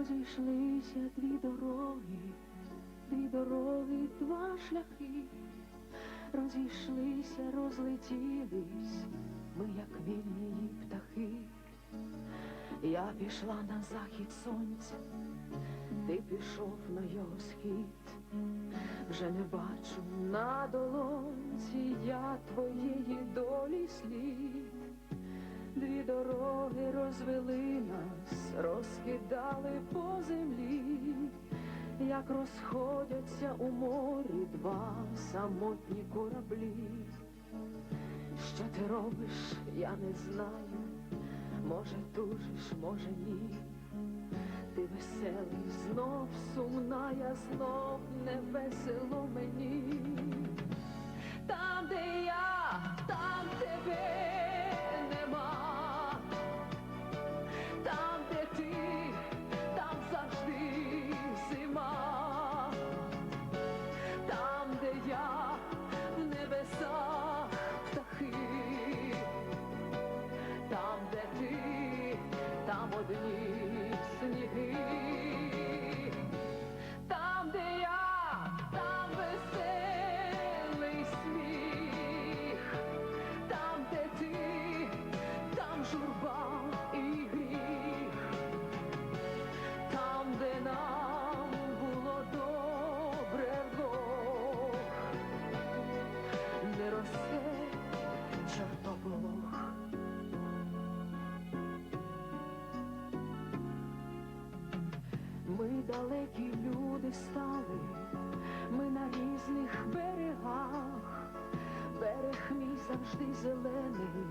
Розійшлися дві дороги, дві дороги, два шляхи, розійшлися, розлетілись, ми, як вільні птахи. Я пішла на захід сонця, ти пішов на його схід, вже не бачу на долонці я твоєї долі слід. Дві дороги розвели розкидали по землі, як розходяться у морі два самотні кораблі. Що ти робиш, я не знаю, може тужиш, може ні. Ти веселий, знов сумна, я знов не весело мені. Ми далекі люди стали, ми на різних берегах, берег мій завжди зелений,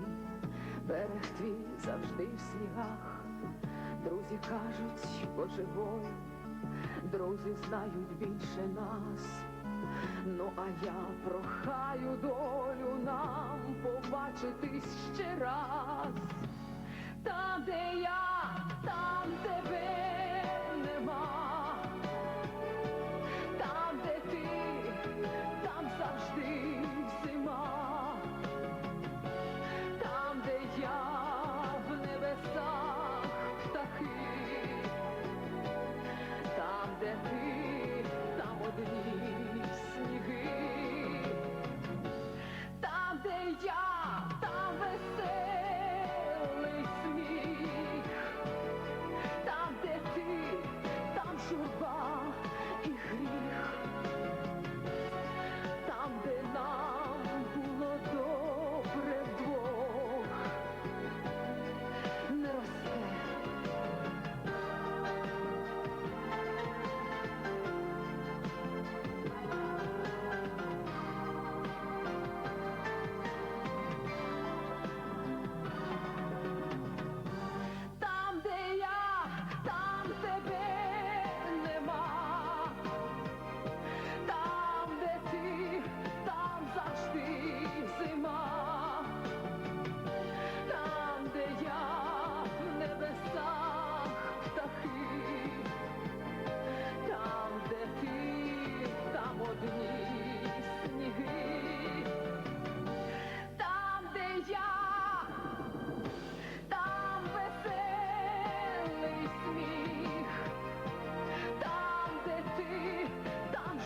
берег твій завжди в снігах. Друзі кажуть, поживой, друзі знають більше нас. Ну а я прохаю долю нам побачитись ще раз.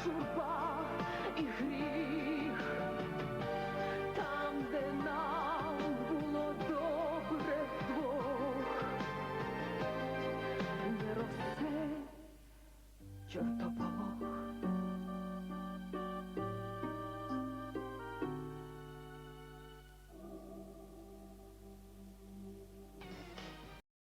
журба і гріх.